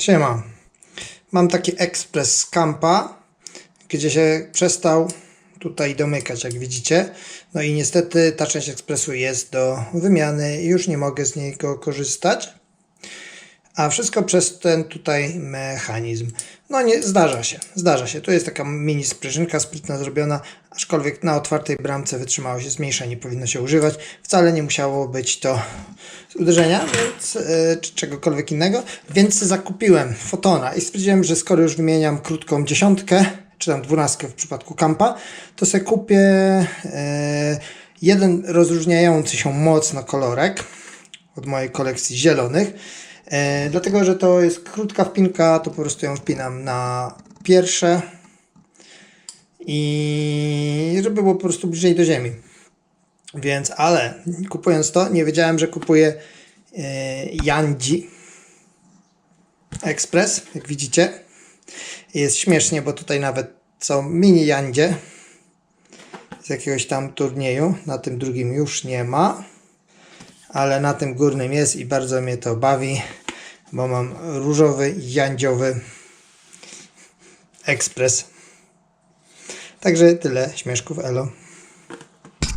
Siema. Mam taki ekspres z kampa, gdzie się przestał tutaj domykać, jak widzicie. No i niestety ta część ekspresu jest do wymiany i już nie mogę z niego korzystać. A wszystko przez ten tutaj mechanizm. No nie, zdarza się, zdarza się. Tu jest taka mini sprężynka sprytna zrobiona, aczkolwiek na otwartej bramce wytrzymało się zmniejsza, nie powinno się używać. Wcale nie musiało być to uderzenia, więc, e, czy czegokolwiek innego, więc zakupiłem fotona i stwierdziłem, że skoro już wymieniam krótką dziesiątkę, czy tam dwunastkę w przypadku kampa, to sobie kupię e, jeden rozróżniający się mocno kolorek od mojej kolekcji zielonych. E, dlatego, że to jest krótka wpinka, to po prostu ją wpinam na pierwsze i żeby było po prostu bliżej do ziemi. Więc, ale kupując to, nie wiedziałem, że kupuję e, Yandzi Express, jak widzicie. Jest śmiesznie, bo tutaj nawet są mini Yandzie z jakiegoś tam turnieju. Na tym drugim już nie ma, ale na tym górnym jest i bardzo mnie to bawi, bo mam różowy, jandziowy ekspres. Także tyle śmieszków Elo.